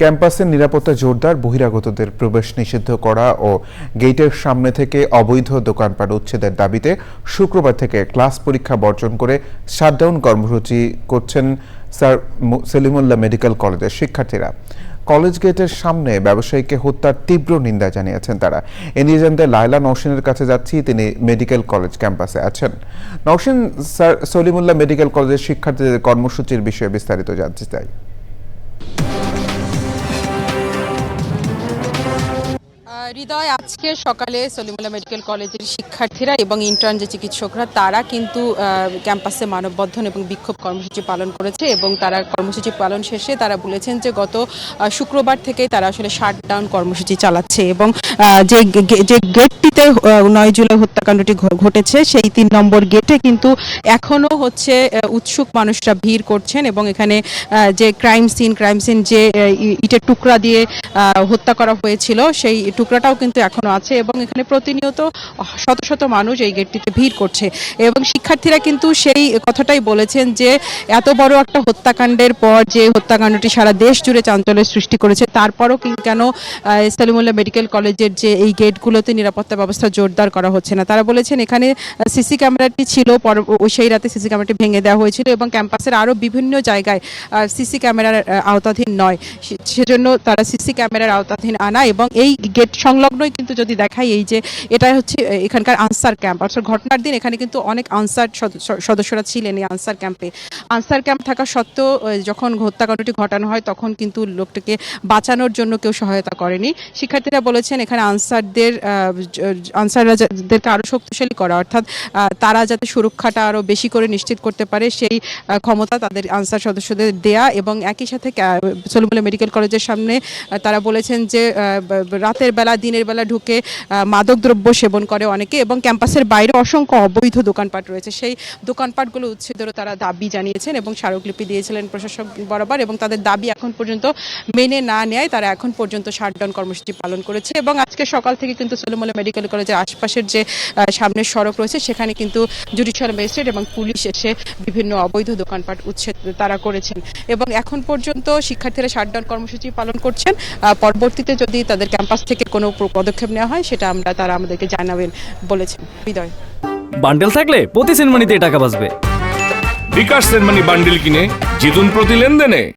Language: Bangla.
ক্যাম্পাসের নিরাপত্তা জোরদার, বহিরাগতদের প্রবেশ নিষিদ্ধ করা ও গেটের সামনে থেকে অবৈধ দোকানপাট উচ্ছেদের দাবিতে শুক্রবার থেকে ক্লাস পরীক্ষা বর্জন করে শাটডাউন কর্মসূচি করছেন স্যার সেলিমুল্লাহ মেডিকেল কলেজের শিক্ষার্থীরা। কলেজ গেটের সামনে ব্যবসায়ীকে হত্যার তীব্র নিন্দা জানিয়েছেন তারা। এ নিয়ে জানতে লায়লা নওশিনের কাছে যাচ্ছি, তিনি মেডিকেল কলেজ ক্যাম্পাসে আছেন। নওশিন, স্যার, সলিমুল্লাহ মেডিকেল কলেজের শিক্ষার্থীদের কর্মসূচির বিষয়ে বিস্তারিত জানতে চাই। হৃদয় আজকে সকালে সলিমুল্লাহ মেডিকেল কলেজের শিক্ষার্থীরা এবং ইন্টার্ন যে চিকিৎসকরা, তারা কিন্তু ক্যাম্পাসে মানববন্ধন এবং বিক্ষোভ কর্মসূচি পালন করেছে এবং তারা কর্মসূচি পালন শেষে তারা বলেছেন যে গত শুক্রবার থেকেই তারা আসলে শাটডাউন কর্মসূচি চালাচ্ছে এবং যে যে গেটটিতে নয় জুলাই হত্যাকাণ্ডটি ঘটেছে, সেই তিন নম্বর গেটে কিন্তু এখনও হচ্ছে উৎসুক মানুষরা ভিড় করছেন এবং এখানে যে ক্রাইম সিন ক্রাইম সিন যে ইটের টুকরা দিয়ে হত্যা করা হয়েছিল, সেই টুকরাটাও কিন্তু এখনও আছে এবং এখানে প্রতিনিয়ত শত শত মানুষ এই গেটটিতে ভিড় করছে। এবং শিক্ষার্থীরা কিন্তু সেই কথাটাই বলেছেন যে এত বড় একটা হত্যাকাণ্ডের পর যে হত্যাকাণ্ডটি সারা দেশ জুড়ে চাঞ্চল্যের সৃষ্টি করেছে তারপরও কেন আহ, সালিমুল্লাহ মেডিকেল কলেজের যে এই গেটগুলোতে নিরাপত্তা ব্যবস্থা জোরদার করা হচ্ছে না। তারা বলেছেন এখানে সিসি ক্যামেরাটি ছিল সেই রাতে সিসি ক্যামেরাটি ভেঙে দেওয়া হয়েছিল এবং ক্যাম্পাসের আরও বিভিন্ন জায়গায় সিসি ক্যামেরার আওতাধীন নয়। সেজন্য তারা সিসি ক্যামেরার আওতাধীন আনা এবং এই গেট সংলগ্নই কিন্তু যদি দেখাই এই যে এটা হচ্ছে এখানকার আনসার ক্যাম্প। অর্থাৎ ঘটনার দিন এখানে কিন্তু অনেক আনসার সদস্য- সদস্যরা ছিলেন এই আনসার ক্যাম্পে। আনসার ক্যাম্প থাকা সত্ত্বেও যখন হত্যাকাণ্ডটি ঘটানো হয় তখন কিন্তু লোকটাকে বাঁচানোর জন্য কেউ সহায়তা করেনি। শিক্ষার্থীরা বলেছেন এখানে আনসারদের আহ, জ- আনসাররা শক্তিশালী করা অর্থাৎ তারা যাতে সুরক্ষাটা আরও বেশি করে নিশ্চিত করতে পারে সেই ক্ষমতা তাদের আনসার সদস্যদের দেয়া এবং একই সাথে সলিমুল্লাহ মেডিকেল কলেজের সামনে তারা বলেছেন যে রাতের বেলা দিনের বেলা ঢুকে মাদকদ্রব্য সেবন করে অনেকে এবং ক্যাম্পাসের বাইরে অসংখ্য অবৈধ দোকানপাট রয়েছে। সেই দোকানপাটগুলো উচ্ছেদেরও তারা দাবি জানিয়েছেন এবং স্মারকলিপি দিয়েছিলেন প্রশাসক বরাবর এবং তাদের দাবি এখন পর্যন্ত মেনে না নেয়। তারা এখন পর্যন্ত শাটডাউন কর্মসূচি পালন করেছে এবং আজকে সকাল থেকে কিন্তু সলিমুল্লাহ মেডিকেল কলেজের আশপাশের যে সামনের সড়ক রয়েছে, সেখানে কিন্তু জুডিশিয়াল ম্যাজিস্ট্রেট এবং পুলিশ এসে বিভিন্ন অবৈধ দোকানপাট উচ্ছেদ তারা করেছেন। এবং এখন পর্যন্ত শিক্ষার্থীরা শাটডাউন কর্মসূচি পালন করছেন। পরবর্তীতে যদি তাদের ক্যাম্পাস থেকে কোনো পদক্ষেপ নেওয়া হয় সেটা আমরা তারা আমাদেরকে জানাবেন বলেছেন। বিদয়। বান্ডেল থাকলে প্রতি সেনমানিতে টাকা বাঁচবে। বিকাশ সেনমানি বান্ডেল কিনে জিতুন প্রতি লেনদেনে।